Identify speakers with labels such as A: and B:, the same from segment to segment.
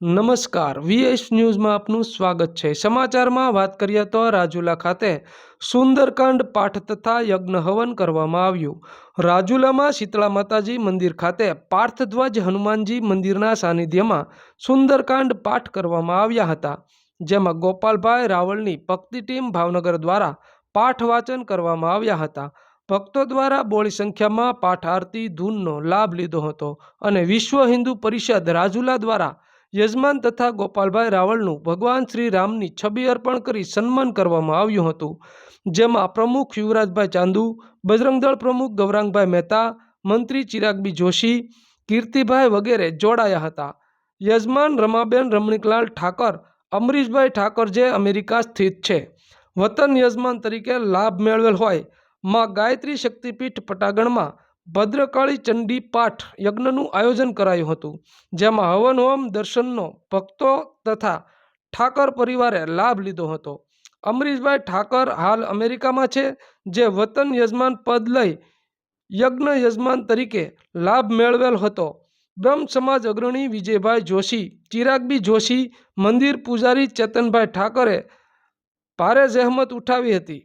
A: નમસ્કાર. વીએસ ન્યૂઝમાં આપનું સ્વાગત છે. સમાચારમાં વાત કરીએ તો રાજુલા ખાતે સુંદરકાંડ પાઠ તથા યજ્ઞ હવન કરવામાં આવ્યું. રાજુલામાં શીતળા માતાજી મંદિર ખાતે પાર્થધ્વજ હનુમાનજી મંદિરના સાનિધ્યમાં સુંદરકાંડ પાઠ કરવામાં આવ્યા હતા. જેમાં ગોપાલભાઈ રાવલની ભક્તિ ટીમ ભાવનગર દ્વારા પાઠ વાચન કરવામાં આવ્યા હતા. ભક્તો દ્વારા બોળી સંખ્યામાં પાઠ આરતી, ધૂનનો લાભ લીધો હતો અને વિશ્વ હિન્દુ પરિષદ રાજુલા દ્વારા યજમાન તથા ગોપાલભાઈ રાવળનું ભગવાન શ્રી રામની છબી અર્પણ કરી સન્માન કરવામાં આવ્યું હતું. જેમાં પ્રમુખ યુવરાજભાઈ ચાંદુ બજરંગદળ પ્રમુખ ગૌરાંગભાઈ મહેતા, મંત્રી ચિરાગબી જોશી, કીર્તિભાઈ વગેરે જોડાયા હતા. યજમાન રમાબેન રમણીકલાલ ઠાકર, અમરીશભાઈ ઠાકર જે અમેરિકા સ્થિત છે. વતન યજમાન તરીકે લાભ મેળવેલ હોય. માં ગાયત્રી શક્તિપીઠ પટાગણમાં ભદ્રકાળી ચંડી પાઠ યજ્ઞનું આયોજન કરાયું હતું, જેમાં હવન હોમ દર્શનનો ભક્તો તથા ઠાકર પરિવારે લાભ લીધો હતો. અમરીશભાઈ ઠાકર હાલ અમેરિકામાં છે, જે વતન યજમાન પદ લઈ યજ્ઞ યજમાન તરીકે લાભ મેળવેલ હતો. બ્રહ્મ સમાજ અગ્રણી વિજયભાઈ જોશી, ચિરાગબી જોશી, મંદિર પૂજારી ચેતનભાઈ ઠાકરે ભારે જહેમત ઉઠાવી હતી.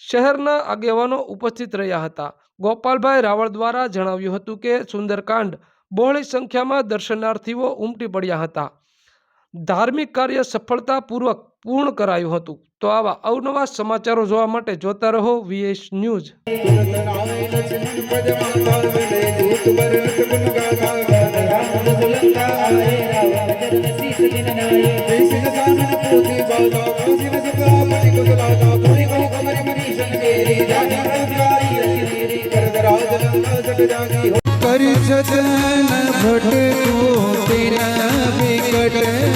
A: શહેરના આગેવાનો ઉપસ્થિત રહ્યા હતા. ગોપાલભાઈ રાવળ દ્વારા જણાવ્યું હતું કે સુંદરકાંડ બહોળી સંખ્યામાં દર્શનાર્થીઓ ઉમટી પડ્યા હતા ધાર્મિક કાર્ય સફળતાપૂર્વક પૂર્ણ કરાયું હતું તો આવા અવનવા સમાચારો જોવા માટે જોતા રહો વીએસ ન્યૂઝ
B: કરી જતન ભટ તું તેરા વિકટ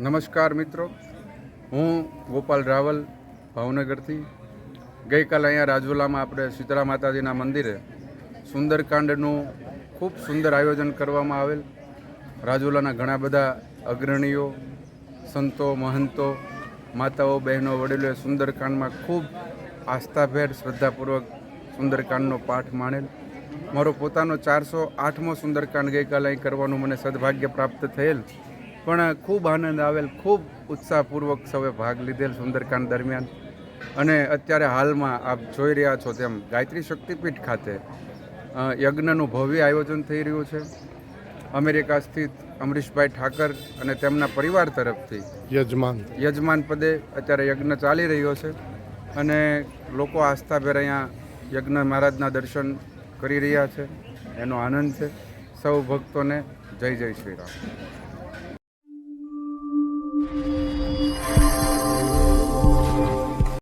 C: નમસ્કાર મિત્રો. હું ગોપાલ રાવલ ભાવનગરથી. ગઈકાલે અહીંયા રાજુલામાં આપણે શીતળા માતાજીના મંદિરે સુંદરકાંડનું ખૂબ સુંદર આયોજન કરવામાં આવેલ. રાજુલાના ઘણા બધા અગ્રણીઓ, સંતો, મહંતો, માતાઓ, બહેનો, વડીલોએ સુંદરકાંડમાં ખૂબ આસ્થાભેર, શ્રદ્ધાપૂર્વક સુંદરકાંડનો પાઠ માણેલ. મારો પોતાનો ચારસો આઠમો સુંદરકાંડ ગઈકાલે અહીં કરવાનું મને સદભાગ્ય પ્રાપ્ત થયેલ. પણ ખૂબ આનંદ આવેલ ખૂબ ઉત્સાહપૂર્વક સૌએ ભાગ લીધેલ સુંદરકાંડ દરમિયાન. અને અત્યારે હાલમાં આપ જોઈ રહ્યા છો તેમ ગાયત્રી શક્તિપીઠ ખાતે યજ્ઞનું ભવ્ય આયોજન થઈ રહ્યું છે. અમેરિકા સ્થિત અમરીશભાઈ ઠાકર અને તેમના પરિવાર તરફથી
D: યજમાન.
C: યજમાન પદે અત્યારે યજ્ઞ ચાલી રહ્યો છે. અને લોકો આસ્થાભેર અહીંયા યજ્ઞ મહારાજના દર્શન કરી રહ્યા છે. એનો આનંદ છે. સૌ ભક્તોને જય જય શ્રી રામ.